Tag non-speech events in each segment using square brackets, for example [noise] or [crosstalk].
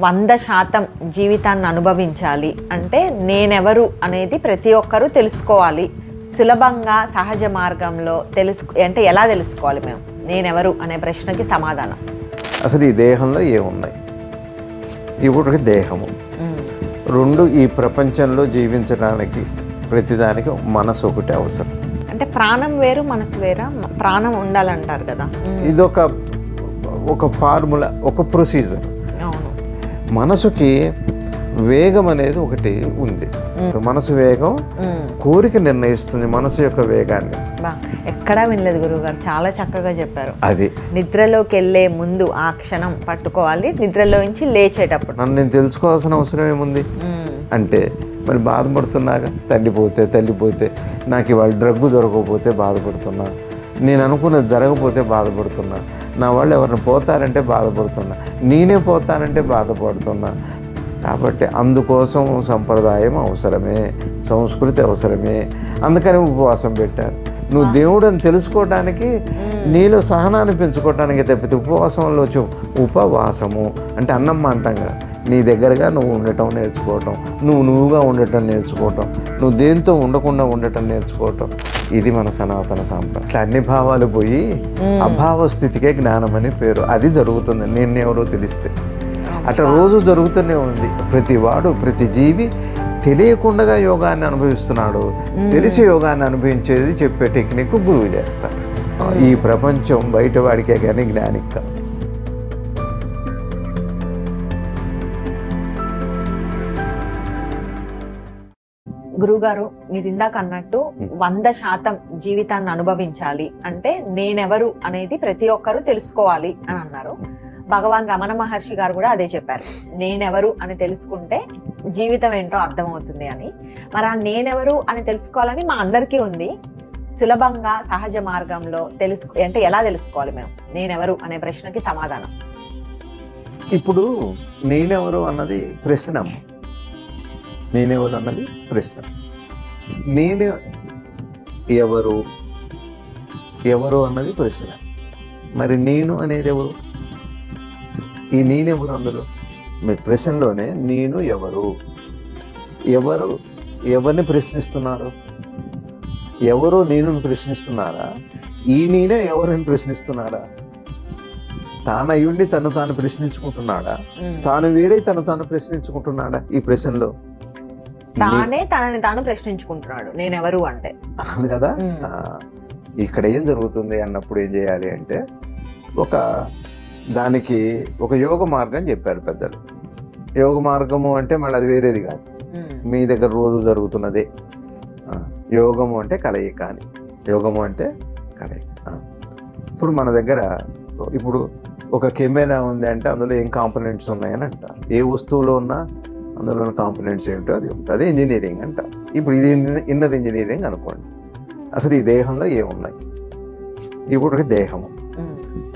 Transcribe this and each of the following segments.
వంద శాతం జీవితాన్ని అనుభవించాలి. అంటే నేనెవరు అనేది ప్రతి ఒక్కరూ తెలుసుకోవాలి. సులభంగా సహజ మార్గంలో తెలుసు అంటే ఎలా తెలుసుకోవాలి మేము? నేనెవరు అనే ప్రశ్నకి సమాధానం. అసలు ఈ దేహంలో ఏమున్నాయి? ఇప్పుడు దేహము. రెండు ఈ ప్రపంచంలో జీవించడానికి ప్రతిదానికి మనసు ఒకటి అవసరం. అంటే ప్రాణం వేరు మనసు వేరా? ప్రాణం ఉండాలంటారు కదా. ఇదొక ఒక ఫార్ములా ఒక ప్రొసీజర్. మనసుకి వేగం అనేది ఒకటి ఉంది. మనసు వేగం. కోరిక నిర్ణయిస్తుంది మనసు యొక్క వేగాన్ని. ఎక్కడా వినలేదు గురువుగారు. చాలా చక్కగా చెప్పారు. అది. నిద్రలోకి వెళ్ళే ముందు ఆ క్షణం పట్టుకోవాలి. నిద్రలోంచి లేచేటప్పుడు. నన్ను నేను తెలుసుకోవాల్సిన అవసరం ఏముంది. అంటే మరి బాధపడుతున్నాగా? తల్లి పోతే తల్లి పోతే నాకు ఇవాళ డ్రగ్గు దొరకకపోతే బాధపడుతున్నా. నేను అనుకున్నది జరగకపోతే బాధపడుతున్నా. నా వాళ్ళు ఎవరిని పోతారంటే బాధపడుతున్నా. నేనే పోతానంటే బాధపడుతున్నా. కాబట్టి అందుకోసం సంప్రదాయం అవసరమే సంస్కృతి అవసరమే. అందుకని ఉపవాసం పెట్టారు. నువ్వు దేవుడు అని తెలుసుకోవడానికి నీలో సహనాన్ని పెంచుకోవడానికి తప్పితే ఉపవాసంలో ఉపవాసము అంటే అన్నమ్మ అంటాం కదా. నీ దగ్గరగా నువ్వు ఉండటం నేర్చుకోవటం నువ్వు నువ్వుగా ఉండటం నేర్చుకోవటం నువ్వు దేంతో ఉండకుండా ఉండటం నేర్చుకోవటం ఇది మన సనాతన సాంప్రదాయం. ఇట్లా అన్ని భావాలు పోయి అభావ స్థితికే జ్ఞానం అని పేరు. అది జరుగుతుంది. నేను ఎవరో తెలిస్తే అట్లా రోజు జరుగుతూనే ఉంది. ప్రతి వాడు ప్రతి జీవి తెలియకుండా యోగాన్ని అనుభవిస్తున్నాడు. తెలిసి యోగాన్ని అనుభవించేది చెప్పే టెక్నిక్ గురువు చేస్తాడు. ఈ ప్రపంచం బయట వాడికే కానీ జ్ఞానికి కాదు. గురుగారు మీరు ఇందాక అన్నట్టు వంద శాతం జీవితాన్ని అనుభవించాలి. అంటే నేనెవరు అనేది ప్రతి ఒక్కరూ తెలుసుకోవాలి అని అన్నారు. భగవాన్ రమణ మహర్షి గారు కూడా అదే చెప్పారు. నేనెవరు అని తెలుసుకుంటే జీవితం ఏంటో అర్థమవుతుంది అని. మరి ఆ నేనెవరు అని తెలుసుకోవాలని మా అందరికీ ఉంది. సులభంగా సహజ మార్గంలో తెలుసు అంటే ఎలా తెలుసుకోవాలి మేము? నేనెవరు అనే ప్రశ్నకి సమాధానం. ఇప్పుడు నేనెవరు అన్నది ప్రశ్న. నేనెవరు అన్నది ప్రశ్న. నేను ఎవరు ఎవరు అన్నది ప్రశ్న. మరి నేను అనేది ఎవరు? ఈ నేనెవరు అందులో? మీ ప్రశ్నలోనే నేను ఎవరు? ఎవరు ఎవరిని ప్రశ్నిస్తున్నారు? ఎవరు నేను ప్రశ్నిస్తున్నారా? ఈ నేనే ఎవరిని ప్రశ్నిస్తున్నారా? తాను అయ్యుండి తను తాను ప్రశ్నించుకుంటున్నాడా. తాను వేరే తను తాను ప్రశ్నించుకుంటున్నాడా ఈ ప్రశ్నలో? తానే తనని తాను ప్రశ్నించుకుంటున్నాడు. నేనెవరు అంటే. అవును కదా? ఇక్కడ ఏం జరుగుతుంది అన్నప్పుడు ఏం చేయాలి అంటే ఒక దానికి ఒక యోగ మార్గం చెప్పారు పెద్దలు. యోగ మార్గము అంటే మళ్ళీ అది వేరేది కాదు. మీ దగ్గర రోజు జరుగుతున్నదే. యోగము అంటే కలయిక అని. యోగము అంటే కలయిక. ఇప్పుడు మన దగ్గర ఇప్పుడు ఒక కెమెరా ఉంది అంటే అందులో ఏం కాంపనెంట్స్ ఉన్నాయని అంటారు. ఏ వస్తువులో ఉన్నా అందులో కాంపనెంట్స్ ఏమిటో అది ఉంటుంది. అదే ఇంజనీరింగ్ అంటారు ఇప్పుడు ఇది ఇన్నర్ ఇంజనీరింగ్ అనుకోండి. అసలు ఈ దేహంలో ఏమున్నాయి? ఇప్పుడు దేహము.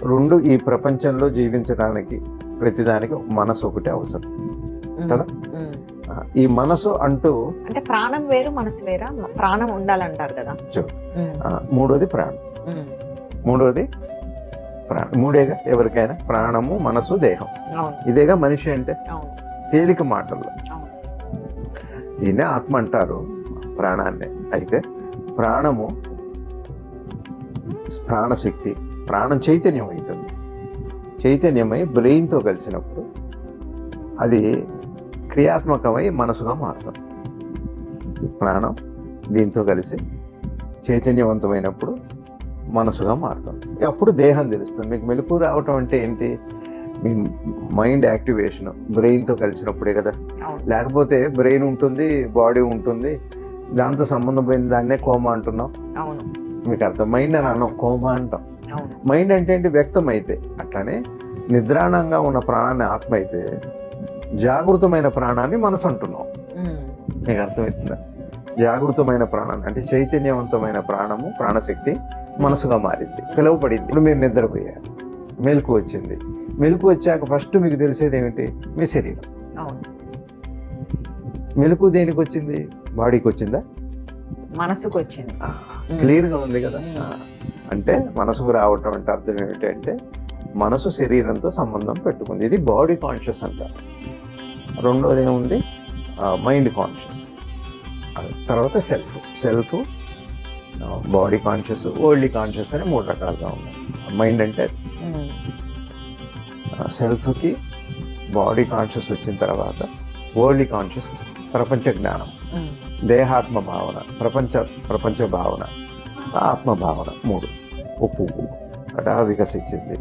రెండు ఈ ప్రపంచంలో జీవించడానికి ప్రతిదానికి మనసు ఒకటి అవసరం. కదా? ఈ మనసు అంటూ అంటే ప్రాణం వేరు మనసు వేరా ప్రాణం ఉండాలంటారు కదా? మూడోది ప్రాణం. మూడోది ప్రాణం. మూడేగా? ఎవరికైనా? ప్రాణము మనసు దేహం. ఇదేగా మనిషి అంటే? తేలిక మాటల్లో. దీన్నే ఆత్మ అంటారు ప్రాణాన్ని. అయితే ప్రాణము ప్రాణశక్తి ప్రాణం చైతన్యం అవుతుంది. చైతన్యమై బ్రెయిన్తో కలిసినప్పుడు అది క్రియాత్మకమై మనసుగా మారుతుంది. ప్రాణం దీంతో కలిసి చైతన్యవంతమైనప్పుడు మనసుగా మారుతుంది. అప్పుడు దేహం తెలుస్తుంది. మీకు మెలకు రావటం అంటే ఏంటి? మీ మైండ్ యాక్టివేషన్ బ్రెయిన్తో కలిసినప్పుడే కదా. లేకపోతే బ్రెయిన్ ఉంటుంది బాడీ ఉంటుంది దాంతో సంబంధం పోయిన దాన్నే కోమా అంటున్నాం. మీకు అర్థం మైండ్ అని అన్నాం కోమా అంటాం. మైండ్ అంటే ఏంటి? వ్యక్తం అయితే అట్లానే నిద్రాణంగా ఉన్న ప్రాణాన్ని ఆత్మ అయితే జాగృతమైన ప్రాణాన్ని మనసు అంటున్నాం. మీకు అర్థమవుతుందా జాగృతమైన ప్రాణాన్ని అంటే చైతన్యవంతమైన ప్రాణము ప్రాణశక్తి మనసుగా మారింది పిలువబడింది. ఇప్పుడు మీరు నిద్రపోయారు మెలకు వచ్చింది. మెలకు వచ్చాక ఫస్ట్ మీకు తెలిసేది ఏమిటి? మీ శరీరం. మెలకు దేనికి వచ్చింది? బాడీకి వచ్చిందా? మనసుకు వచ్చింది. క్లియర్గా ఉంది కదా. అంటే మనసుకు రావటం అంటే అర్థం ఏమిటంటే మనసు శరీరంతో సంబంధం పెట్టుకుంది. ఇది బాడీ కాన్షియస్ అంటారు రెండోది ఏముంది? Mind conscious. తర్వాత self. Self body conscious world conscious అని మూడు రకాలుగా ఉన్నాయి. మైండ్ అంటే సెల్ఫ్కి బాడీ కాన్షియస్ వచ్చిన తర్వాత వరల్డ్ కాన్షియస్ వస్తుంది ప్రపంచ జ్ఞానం దేహాత్మ భావన ప్రపంచ ప్రపంచ భావన ఆత్మ భావన మూడు. ఓ పువ్వు. అలా వికసించింది.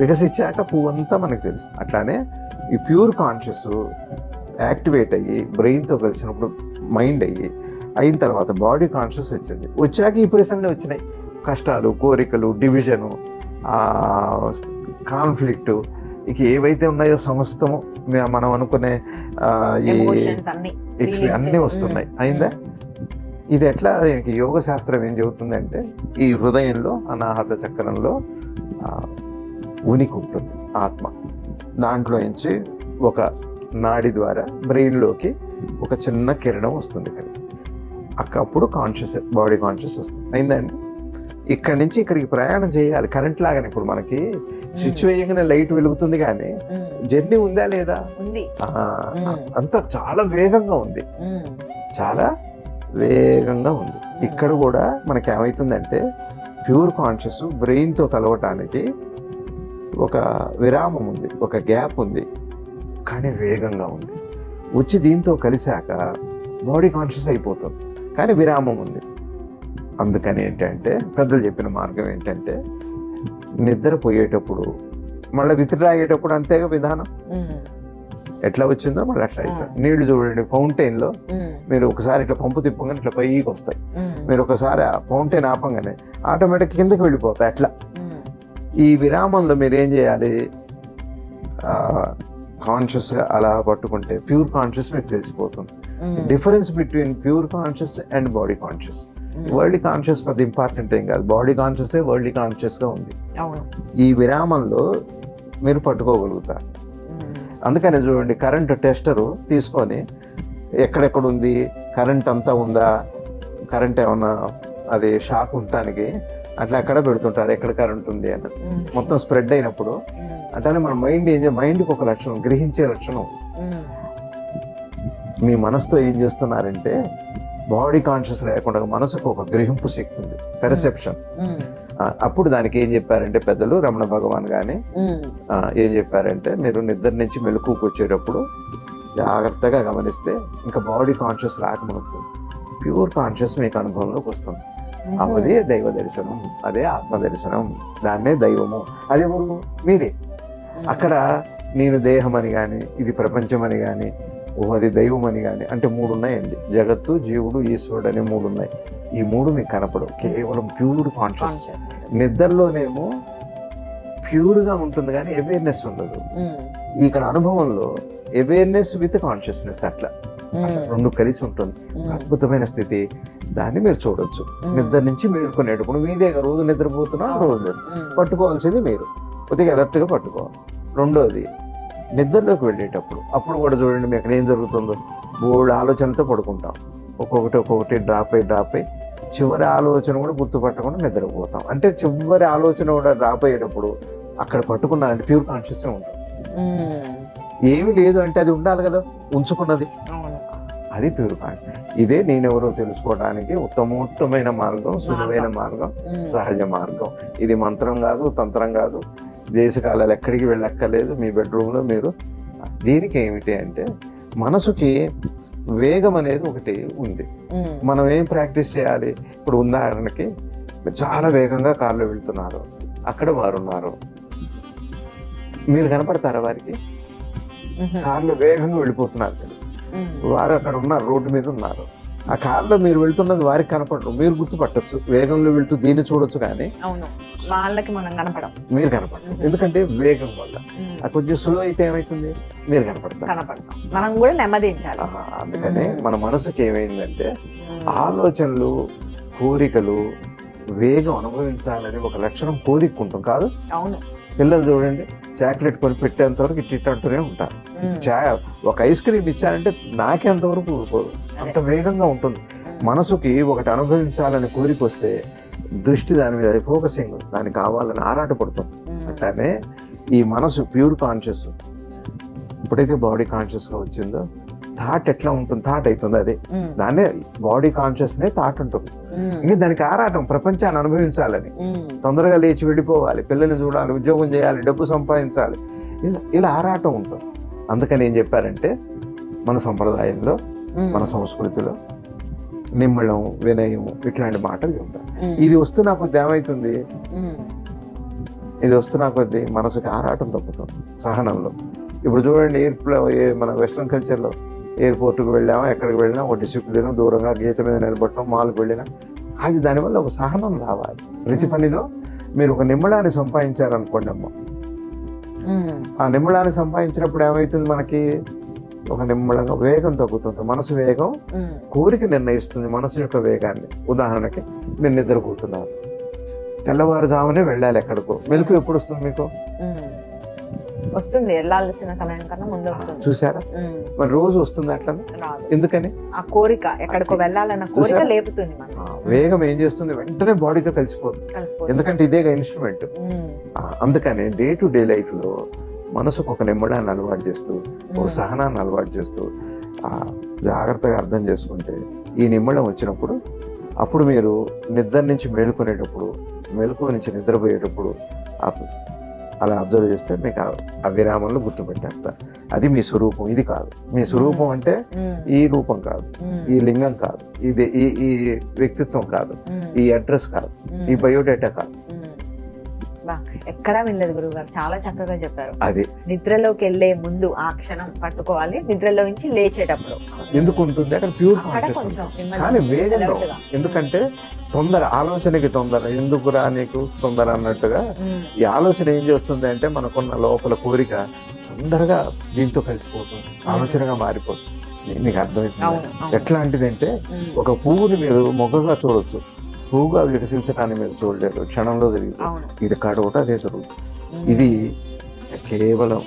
వికసించాక పువ్వు అంతా మనకు తెలుస్తుంది. అట్లానే ఈ ప్యూర్ కాన్షియస్ యాక్టివేట్ అయ్యి బ్రెయిన్తో కలిసినప్పుడు మైండ్ అయ్యి అయిన తర్వాత బాడీ కాన్షియస్ వచ్చింది. వచ్చాక ఈ ప్రశ్నలు వచ్చినాయి. కష్టాలు కోరికలు డివిజను కాన్ఫ్లిక్ట్. ఇక ఏవైతే ఉన్నాయో సమస్తము మనం అనుకునే అన్ని వస్తున్నాయి. అయిందా? ఇది ఎట్లా దీనికి యోగ శాస్త్రం ఏం చెబుతుందంటే ఈ హృదయంలో అనాహత చక్రంలో ఉనికి ఉంటుంది ఆత్మ. దాంట్లో నుంచి ఒక నాడి ద్వారా బ్రెయిన్లోకి ఒక చిన్న కిరణం వస్తుంది. ఇక్కడ అప్పుడు కాన్షియస్ బాడీ కాన్షియస్ వస్తుంది. అయిందండి ఇక్కడి నుంచి ఇక్కడికి ప్రయాణం చేయాలి. కరెంట్ లాగానే ఇప్పుడు మనకి స్విచ్ వేయగానే లైట్ వెలుగుతుంది కానీ జర్నీ ఉందా లేదా. అంతా చాలా వేగంగా ఉంది. చాలా వేగంగా ఉంది. ఇక్కడ కూడా మనకి ఏమవుతుందంటే ప్యూర్ కాన్షియస్ బ్రెయిన్తో కలవటానికి ఒక విరామం ఉంది ఒక గ్యాప్ ఉంది కానీ వేగంగా ఉంది. వచ్చి దీంతో కలిశాక బాడీ కాన్షియస్ అయిపోతుంది కానీ విరామం ఉంది. అందుకని ఏంటంటే పెద్దలు చెప్పిన మార్గం ఏంటంటే నిద్రపోయేటప్పుడు మళ్ళీ విత్డ్రా అయ్యేటప్పుడు అంతేగా విధానం? ఎట్లా వచ్చిందో మళ్ళీ అట్లా అవుతుంది. నీళ్ళు చూడండి ఫౌంటైన్లో ఉమ్, మీరు ఒకసారి ఇట్లా పంపు తిప్పగానే ఇట్లా పైకి వస్తాయి. మీరు ఒకసారి ఆ ఫౌంటైన్ ఆపంగానే ఆటోమేటిక్ కిందకి వెళ్ళిపోతాయి అట్లా. ఈ విరామంలో మీరు ఏం చేయాలి? కాన్షియస్గా అలా పట్టుకుంటే ప్యూర్ కాన్షియస్ మీకు తెలిసిపోతుంది. Difference between pure conscious and body conscious world conscious పెద్ద ఇంపార్టెంట్ ఏం కాదు. బాడీ కాన్షియస్ వరల్డ్ కాన్షియస్గా ఉంది. ఈ విరామంలో మీరు పట్టుకోగలుగుతారు. అందుకనే చూడండి కరెంట్ టెస్టరు తీసుకొని ఎక్కడెక్కడ ఉంది కరెంట్ అంతా ఉందా కరెంట్ ఏమన్నా అది షాక్ ఉండటానికి అట్లా అక్కడ పెడుతుంటారు ఎక్కడ కరెంట్ ఉంది అని. మొత్తం స్ప్రెడ్ అయినప్పుడు అట్లానే మన మైండ్ ఏం మైండ్కి ఒక లక్షణం గ్రహించే లక్షణం. మీ మనసుతో ఏం చేస్తున్నారంటే బాడీ కాన్షియస్ లేకుండా మనసుకు ఒక గ్రహింపు శక్తి ఉంది. పెర్సెప్షన్ అప్పుడు దానికి ఏం చెప్పారంటే పెద్దలు రమణ భగవాన్ కానీ ఉమ్, ఏం చెప్పారంటే మీరు నిద్ర నుంచి మెలకువకు వచ్చేటప్పుడు జాగ్రత్తగా గమనిస్తే ఇంకా బాడీ కాన్షియస్ రాకమునుపు ప్యూర్ కాన్షియస్ మీకు అనుభవంలోకి వస్తుంది. అదే దైవ దర్శనం అదే ఆత్మ దర్శనం దాన్నే దైవము. అది మీరే. అక్కడ నేను దేహం అని కానీ ఇది ప్రపంచం అని కానీ అది దైవం అని కానీ అంటే మూడు ఉన్నాయండి జగత్తు జీవుడు ఈశ్వరుడు అనే మూడు ఉన్నాయి ఈ మూడు మీకు కనపడవు. కేవలం ప్యూర్ కాన్షియస్. నిద్రలోనేమో ప్యూర్గా ఉంటుంది కానీ అవేర్నెస్ ఉండదు. ఇక్కడ అనుభవంలో అవేర్నెస్ విత్ కాన్షియస్నెస్ అట్లా. రెండు కలిసి ఉంటుంది. అద్భుతమైన స్థితి. దాన్ని మీరు చూడొచ్చు. నిద్ర నుంచి మేలుకునేటప్పుడు మీదే రోజు నిద్రపోతున్నా రోజు పట్టుకోవాల్సింది మీరు. కొద్దిగా అలర్ట్గా పట్టుకోవాలి రెండోది నిద్రలోకి వెళ్ళేటప్పుడు అప్పుడు కూడా చూడండి మీకు ఏం జరుగుతుందో. బోల్డ్ ఆలోచనతో పడుకుంటాం. ఒక్కొక్కటి ఒక్కొక్కటి డ్రాప్ అయ్యి డ్రాప్ అయ్యి చివరి ఆలోచన కూడా గుర్తుపట్టకుండా నిద్రపోతాం. అంటే చివరి ఆలోచన కూడా డ్రాప్ అయ్యేటప్పుడు అక్కడ పట్టుకున్నారంటే ప్యూర్ కాన్షియస్ ఉంటుంది. ఉమ్, ఏమీ లేదు అంటే అది ఉండాలి కదా ఉంచుకున్నది. అది ప్యూర్ కాన్షియస్ ఇదే నేనెవరో తెలుసుకోవడానికి ఉత్తమోత్తమైన మార్గం సులువైన మార్గం. సహజ మార్గం. ఇది మంత్రం కాదు తంత్రం కాదు దేశకాలాలు ఎక్కడికి వెళ్ళక్కర్లేదు. మీ బెడ్రూమ్లో మీరు దీనికి ఏమిటి అంటే మనసుకి వేగం అనేది ఒకటి ఉంది. మనం ఏం ప్రాక్టీస్ చేయాలి? ఇప్పుడు ఉదాహరణకి చాలా వేగంగా కార్లో వెళ్తున్నారు. అక్కడ వారు ఉన్నారు. మీరు కనపడతారా వారికి? కార్లో వేగంగా వెళ్ళిపోతున్నారు వారు అక్కడ ఉన్నారు రోడ్డు మీద ఉన్నారు. ఆ కార్లో మీరు వెళ్తున్నది వారికి కనపడరు. మీరు గుర్తుపట్టచ్చు. వేగంలో వెళ్తూ దీన్ని చూడొచ్చు కానీ అవును. వాళ్ళకి మనం కనపడం మీరు కనపడరు. ఎందుకంటే వేగం వల్ల. ఆ కొంచెం స్లో అయితే ఏమవుతుంది మీరు కనపడతారు. కనపడతాం. మనం కూడా నెమ్మదించాలి అందుకనే మన మనసుకి ఏమైందంటే ఆలోచనలు కోరికలు వేగం అనుభవించాలని ఒక లక్షణం కోరిక ఉంటుంది కాదు? అవును. పిల్లలు చూడండి చాక్లెట్ కొని పెట్టేంత వరకు ఇట్టి అంటూనే ఉంటారు. ఉమ్, చా ఒక ఐస్ క్రీమ్ ఇచ్చారంటే నాకేంత వరకు ఊరుకోరు అంత వేగంగా ఉంటుంది. మనసుకి ఒకటి అనుభవించాలని కోరిక వస్తే దృష్టి దాని మీద ఫోకసింగ్ దానికి కావాలని ఆరాటపడుతుంది ఉమ్, అట్లానే ఈ మనసు ప్యూర్ కాన్షియస్ ఎప్పుడైతే బాడీ కాన్షియస్గా వచ్చిందో థాట్ ఎట్లా ఉంటుంది? థాట్ అవుతుంది అదే. దాన్నే బాడీ కాన్షియస్నే థాట్ ఉంటుంది. ఇంకా దానికి ఆరాటం ప్రపంచాన్ని అనుభవించాలని. తొందరగా లేచి వెళ్ళిపోవాలి పిల్లల్ని చూడాలి ఉద్యోగం చేయాలి డబ్బు సంపాదించాలి. ఇలా ఇలా ఆరాటం ఉంటుంది. అందుకని ఏం చెప్పారంటే మన సంప్రదాయంలో మన సంస్కృతిలో నిమ్మళం వినయం ఇట్లాంటి మాటలు చెప్తారు. ఇది వస్తున్న కొద్ది ఏమవుతుంది ఉమ్, ఇది వస్తున్న కొద్ది మనసుకి ఆరాటం తప్పుతుంది సహనంలో. ఇప్పుడు చూడండి మన వెస్ట్రన్ కల్చర్లో ఎయిర్పోర్ట్కి వెళ్ళామా ఎక్కడికి వెళ్ళినా ఒక డిసిప్లిన్ దూరంగా గీత మీద నిలబడటం మాల్కి వెళ్ళినా అది దానివల్ల ఒక సహనం రావాలి. ప్రతి పనిలో మీరు ఒక నిమ్మళాన్ని సంపాదించారనుకోండి అమ్మ. ఆ నిమ్మళాన్ని సంపాదించినప్పుడు ఏమవుతుంది మనకి? ఒక నిమ్మళంగా వేగం తగ్గుతుంది మనసు వేగం కోరిక నిర్ణయిస్తుంది మనసు యొక్క వేగాన్ని. ఉదాహరణకి మీరు నిద్రపోతున్నారు. తెల్లవారుజామునే వెళ్ళాలి ఎక్కడికో. మెలకు ఎప్పుడు వస్తుంది మీకు. వస్తుంది. వెళ్ళాల్సిన సమయం కన్నా ముందు వస్తుంది. చూసారా? మరి రోజు వస్తుంది అట్లా? ఎందుకని? ఆ కోరిక ఎక్కడికో వెళ్ళాలన్న కోరిక? లేపుతుంది వేగం ఏం చేస్తుంది? వెంటనే బాడీతో కలిసిపోతుంది. ఎందుకంటే ఇదేగా ఇన్స్ట్రుమెంట్ అందుకని డే టు డే లైఫ్లో మనసుకు ఒక నిమ్మడాన్ని అలవాటు చేస్తూ ఒక సహనాన్ని అలవాటు చేస్తూ ఆ, జాగ్రత్తగా అర్థం చేసుకుంటే ఈ నిమ్మడం వచ్చినప్పుడు అప్పుడు మీరు నిద్ర నుంచి మేలుకునేటప్పుడు మెలకు నుంచి నిద్రపోయేటప్పుడు అలా అబ్జర్వ్ చేస్తే మీకు ఆ- విరామంలో గుర్తుపెట్టేస్తారు అది మీ స్వరూపం ఇది కాదు. మీ స్వరూపం అంటే ఈ రూపం కాదు ఈ లింగం కాదు ఇది ఈ ఈ వ్యక్తిత్వం కాదు ఈ అడ్రస్ కాదు ఈ బయోడేటా కాదు. ఎక్కడా వినలేదు గురువు గారు చాలా చక్కగా చెప్పారు. అది. నిద్రలోకి వెళ్ళే ముందు ఆ క్షణం పట్టుకోవాలి. నిద్రలో నుంచి లేచేటప్పుడు. ఎందుకు ఉంటుంది? అక్కడ ప్యూర్ కాన్షియస్ కానీ. ఎందుకంటే తొందర ఆలోచనకి తొందర. ఎందుకురా నీకు తొందర అన్నట్టుగా? ఈ ఆలోచన ఏం చేస్తుంది అంటే మనకున్న లోపల కోరిక తొందరగా దీంతో కలిసిపోతుంది. ఆలోచనగా మారిపోతుంది. మీకు అర్థమవుతుంది అవును అవును. ఎట్లాంటిదంటే ఉమ్, ఒక పువ్వుని మీరు మొగ్గగా చూడొచ్చు. పువ్వుగా వికసించడాన్ని మీరు చూడలేరు క్షణంలో జరిగింది. ఇది కాడోట అదే జరుగుతుంది. ఇది కేవలం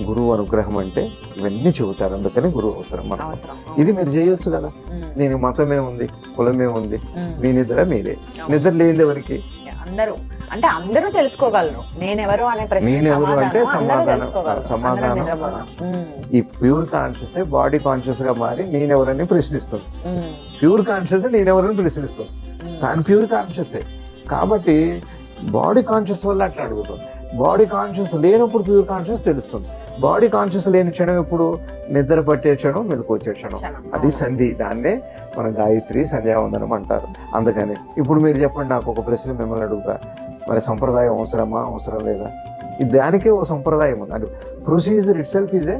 గురువు అనుగ్రహం అంటే ఇవన్నీ చెబుతారు. అందుకని గురువు అవసరం మనకు. అవసరం. ఇది మీరు చేయొచ్చు కదా. దీనికి మతమే ఉంది కులమే ఉంది. మీ నిద్ర మీరే. నిద్ర లేనిది ఎవరికి? అందరూ. అంటే అందరూ తెలుసుకోగలరు. నేనెవరు అనే ప్రశ్న నేనెవరు అంటే సమాధానం. సమాధానం. ఈ ప్యూర్ కాన్షియస్ బాడీ కాన్షియస్గా మారి నేనెవరని ప్రశ్నిస్తుంది. ప్యూర్ కాన్షియస్ నేనెవరని ప్రశ్నిస్తుంది. తాను ప్యూర్ కాన్షియస్ కాబట్టి బాడీ కాన్షియస్ వల్ల అట్లా అడుగుతుంది. బాడీ కాన్షియస్ లేనప్పుడు ప్యూర్ కాన్షియస్ తెలుస్తుంది. బాడీ కాన్షియస్ లేని క్షణం ఎప్పుడు? నిద్ర పట్టే క్షణం మెలకు వచ్చే క్షణం. అది సంధి. దాన్నే మన గాయత్రి సంధ్యావందనం అంటారు. అందుకని ఇప్పుడు మీరు చెప్పండి నాకు ఒక ప్రశ్న మిమ్మల్ని అడుగుతా. మరి సంప్రదాయం అవసరమా? అవసరం లేదా? దానికే ఒక సంప్రదాయం ఉంది. అంటే procedure itself is a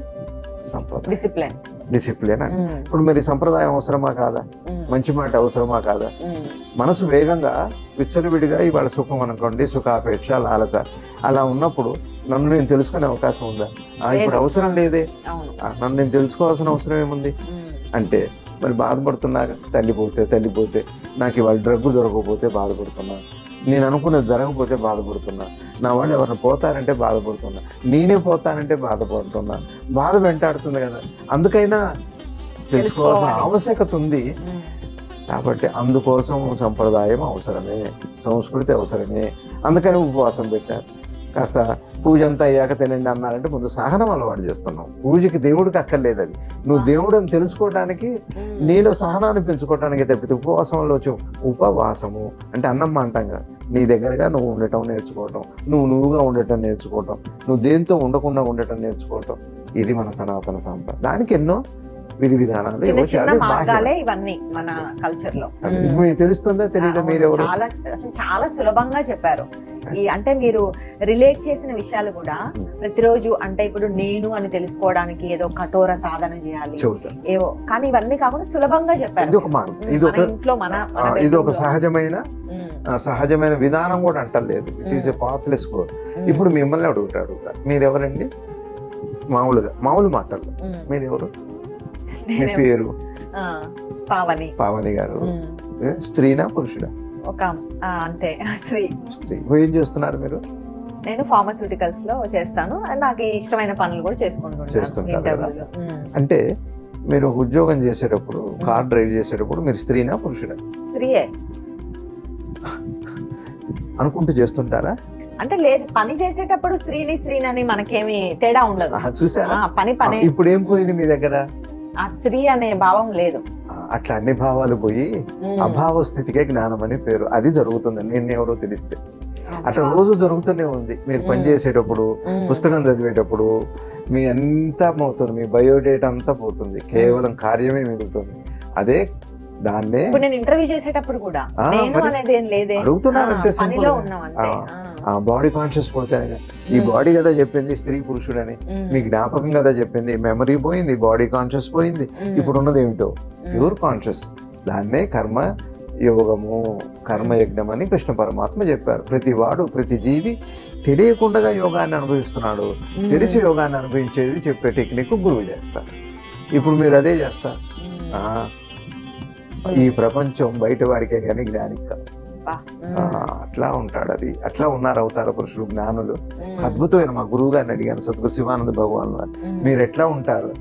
సంప్రదాయం. డిసిప్లిన్ డిసిప్లిన్ అని. ఉమ్, ఇప్పుడు మరి సంప్రదాయం అవసరమా కాదా? ఉమ్, మంచి మాట అవసరమా కాదా? ఉమ్, మనసు వేగంగా విచ్చలవిడిగా ఇవాళ సుఖం అనుకోండి సుఖాపేక్ష లాలస. అలా ఉన్నప్పుడు నన్ను నేను తెలుసుకునే అవకాశం ఉందా? ఇప్పుడు. అవసరం లేదే. నన్ను నేను తెలుసుకోవాల్సిన అవసరం ఏముంది? అంటే మరి బాధపడుతున్నాగా తల్లిపోతే తల్లిపోతే నాకు ఇవాళ డ్రగ్గు దొరకకపోతే బాధపడుతున్నా. నేను అనుకున్నది జరగకపోతే బాధపడుతున్నా. నా వాళ్ళు ఎవరైనా పోతారంటే బాధపడుతున్నా. నేనే పోతానంటే బాధపడుతున్నా. బాధ వెంటాడుతుంది కదా. అందుకైనా తెలుసుకోవాల్సిన తెలుసుకోవాలి. ఆవశ్యకత ఉంది. కాబట్టి అందుకోసం సంప్రదాయం అవసరమే. సంస్కృతి అవసరమే. అందుకని ఉపవాసం పెట్టారు. కాస్త పూజ అంతా అయ్యాక తినండి అన్నారంటే ముందు సహనం అలవాటు చేస్తున్నాం. పూజకి దేవుడికి అక్కర్లేదు అది. నువ్వు దేవుడు అని తెలుసుకోవడానికి నీలో సహనాన్ని పెంచుకోవడానికి తప్పితే ఉపవాసంలో వచ్చి ఉపవాసము అంటే అన్నం అంటాంగా నీ దగ్గరగా నువ్వు ఉండటం నేర్చుకోవటం నువ్వు నువ్వుగా ఉండటం నేర్చుకోవటం నువ్వు దేంతో ఉండకుండా ఉండటం నేర్చుకోవటం ఇది మన సనాతన సాంప్రదాయం. దానికి ఎన్నో విధి విధానాలు. చిన్న చిన్న. మార్గాలే ఇవన్నీ మన కల్చర్లో. మీకు తెలుస్తుందా? తెలియదా మీరెవరు? చాలా అసలు చాలా సులభంగా చెప్పారు. ఈ అంటే మీరు రిలేట్ చేసిన విషయాలు కూడా. ప్రతిరోజు అంటే ఇప్పుడు నేను అని తెలుసుకోవడానికి ఏదో కఠోర సాధన చేయాలి. ఏవో కానీ ఇవన్నీ కాకుండా సులభంగా చెప్పారు. ఇది ఒక మార్గం. ఇది మన ఒక ఇంట్లో మన ఇది ఒక. సహజమైన సహజమైన విధానం కూడా అంటలేదు. It is a pathless core ఇప్పుడు మిమ్మల్ని అడుగుతా అడుగుతా మీరు ఎవరండి మామూలుగా మామూలు మాటల్లో. ఉమ్. మీ పేరు? పావని. పావని గారు. స్త్రీనా పురుషుడా? ఒక అంతే స్త్రీ. స్త్రీ. ఏం చేస్తున్నారు మీరు? నేను ఫార్మస్యూటికల్స్లో చేస్తాను. నాకు ఇష్టమైన పనులు కూడా చేస్తుంటారు కదా. అంటే మీరు ఒక ఉద్యోగం చేసేటప్పుడు కార్ డ్రైవ్ చేసేటప్పుడు మీరు స్త్రీనా పురుషుడా? స్త్రీయే. అనుకుంటూ చేస్తుంటారా? అంటే లేదు పని చేసేటప్పుడు శ్రీని అని మనకేమి తేడా ఉండదు. చూసారా? పని పనే. ఇప్పుడు ఏం పోయింది మీ దగ్గర? ఆ స్త్రీ అనే భావం లేదు. అట్లా అన్ని భావాలు పోయి. అభావ స్థితికే జ్ఞానం అని పేరు. అది జరుగుతుంది నేను ఎవరో తెలిస్తే. అట్లా రోజు జరుగుతూనే ఉంది. మీరు పని మ్మ్. చేసేటప్పుడు ఉమ్. పుస్తకం చదివేటప్పుడు మీ అంతా పోతుంది మీ బయోడేటా అంతా పోతుంది. కేవలం కార్యమే మిగులుతుంది. అదే దాన్నే ఇప్పుడు నేను ఇంటర్వ్యూ చేసేటప్పుడు కూడా. నేను అనేది ఏం లేదే. అడుగుతున్నారు అంతే అంతే ఆ. బాడీ కాన్షియస్ పోతే ఈ. బాడీ కదా చెప్పింది స్త్రీ పురుషుడని. ఉమ్. మీ జ్ఞాపకం కదా చెప్పింది. మెమరీ పోయింది బాడీ కాన్షియస్ పోయింది. ఇప్పుడు ఉన్నది ఏమిటో. ప్యూర్ కాన్షియస్ దాన్నే కర్మ యోగము కర్మయజ్ఞం అని కృష్ణ పరమాత్మ చెప్పారు. ప్రతి వాడు ప్రతి జీవి తెలియకుండా యోగాన్ని అనుభవిస్తున్నాడు. తెలిసి యోగాన్ని అనుభవించేది చెప్పే టెక్నిక్ గురువు చేస్తారు ఇప్పుడు మీరు అదే చేస్తారు. ఈ ప్రపంచం బయట వాడికే కానీ జ్ఞానికి కాదు. అట్లా ఉంటాడు అది. అట్లా ఉన్నారు అవతార పురుషులు జ్ఞానులు. అద్భుతమైన మా గురువు గారిని అడిగాను సద్గు శివానంద భగవాన్. మీరు ఎట్లా ఉంటారు?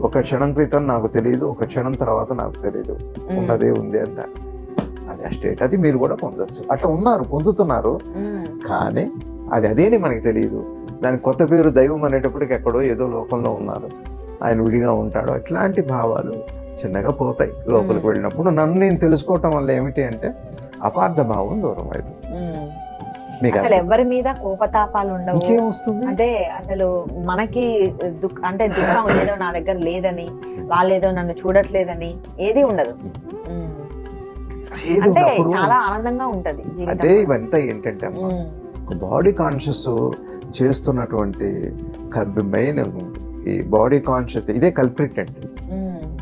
ఒక క్షణం క్రితం నాకు తెలియదు ఒక క్షణం తర్వాత నాకు తెలియదు. ఉన్నదే ఉంది అంట అది ఆ స్టేట్ అది మీరు కూడా పొందొచ్చు. అట్లా ఉన్నారు పొందుతున్నారు. కానీ అది అదేని మనకి తెలియదు దానికి కొత్త పేరు దైవం అనేటప్పటికి ఎక్కడో ఏదో లోకంలో ఉన్నారు. ఆయన విడిగా ఉంటాడు. అట్లాంటి భావాలు చిన్నగా పోతాయి. లోపలికి. వెళ్ళినప్పుడు నన్ను నేను తెలుసుకోవటం వల్ల ఏమిటి అంటే అపార్థ భావం దూరం అవుతుంది అసలు ఎవరి మీద కోపతాపాలు ఉండవు? అంటే అసలు మనకి దుఃఖ అంటే దుఃఖం ఏదో నా దగ్గర లేదని వాళ్ళేదో నన్ను చూడట్లేదని ఏది ఉండదు. అంటే చాలా ఆనందంగా ఉంటది అంటే ఇవంతా ఏంటంటే. బాడీ కాన్షియస్ చేస్తున్నటువంటి మెయిన్ ఈ బాడీ కాన్షియస్ ఇదే కల్ప్రిట్ ఉమ్.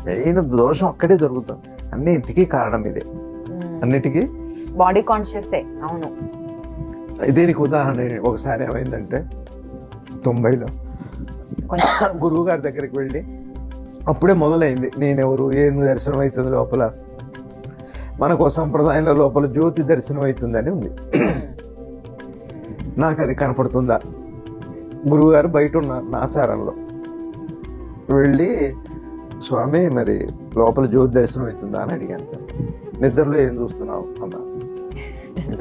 మెయిన్ దోషం అక్కడే జరుగుతుంది. అన్నింటికీ కారణం ఇదే. అన్నిటికీ? బాడీ కాన్షియస్ అవును. దీనికి ఉదాహరణ ఒకసారి ఏమైందంటే తొంభైలో కొంచెం [coughs] గురువు గారి దగ్గరికి వెళ్ళి అప్పుడే మొదలైంది. నేనెవరు ఏం దర్శనం అవుతుంది లోపల? మనకు సంప్రదాయంలో లోపల జ్యోతి దర్శనం అవుతుందని ఉంది. నాకు అది కనపడుతుందా? గురువుగారు బయట ఉన్నారు నా ఆచారంలో. వెళ్ళి స్వామి మరి లోపల జ్యోతి దర్శనం అవుతుందా అని అడిగాను. నిద్రలో ఏం చూస్తున్నావు అన్నా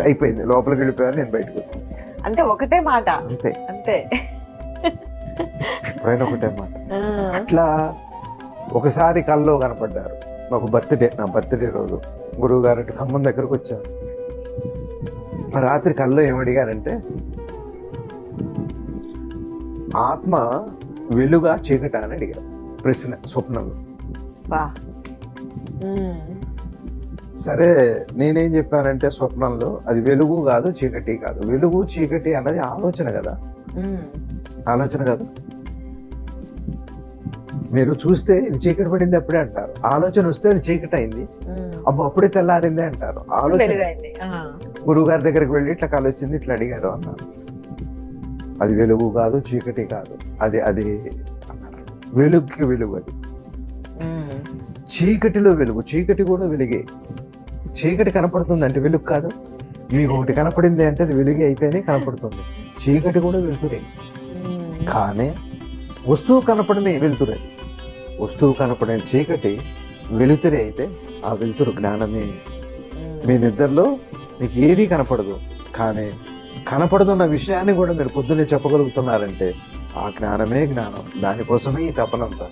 అయిపోయింది. లోపలికి వెళ్ళిపోయారు నేను బయటకు వచ్చాను. అంటే ఒకటే మాట. అంతే. అంతే. ఎప్పుడైనా ఒకటే మాట. అట్లా ఒకసారి కల్లో కనపడ్డారు. ఒక బర్త్డే నా బర్త్డే రోజు. గురువు గారు అటు ఖమ్మం దగ్గరకు వచ్చారు. రాత్రి కల్లో ఏమడిగారంటే ఆత్మ వెలుగా చీకట అని అడిగారు. ప్రశ్న స్వప్నంలో. సరే నేనేం చెప్పానంటే స్వప్నంలో అది వెలుగు కాదు చీకటి కాదు. వెలుగు చీకటి అన్నది ఆలోచన కదా. ఆలోచన కాదు. మీరు చూస్తే ఇది చీకటి పడింది అప్పుడే అంటారు. ఆలోచన వస్తే అది చీకటి అయింది. అబ్బో అప్పుడే తెల్లారిందే అంటారు. ఆలోచన. గురువు గారి దగ్గరికి వెళ్ళి ఇట్లా కాలు వచ్చింది ఇట్లా అడిగారు అన్నారు. అది వెలుగు కాదు చీకటి కాదు. అది అది వెలుగుకి వెలుగు అది. చీకటిలో వెలుగు చీకటి కూడా వెలుగే. చీకటి కనపడుతుంది అంటే వెలుగు కాదు. మీకు ఒకటి కనపడింది అంటే అది వెలుగే అయితేనే కనపడుతుంది. చీకటి కూడా వెలుతురే. కానీ వస్తువు కనపడని వెలుతురు. వస్తువు కనపడిన చీకటి వెలుతురే అయితే ఆ వెలుతురు జ్ఞానమే. మీ నిద్రలో మీకు ఏది కనపడదు. కానీ కనపడుతున్న విషయాన్ని కూడా మీరు పొద్దున్నే చెప్పగలుగుతున్నారంటే ఆ జ్ఞానమే జ్ఞానం. దానికోసమే ఈ తపనంతా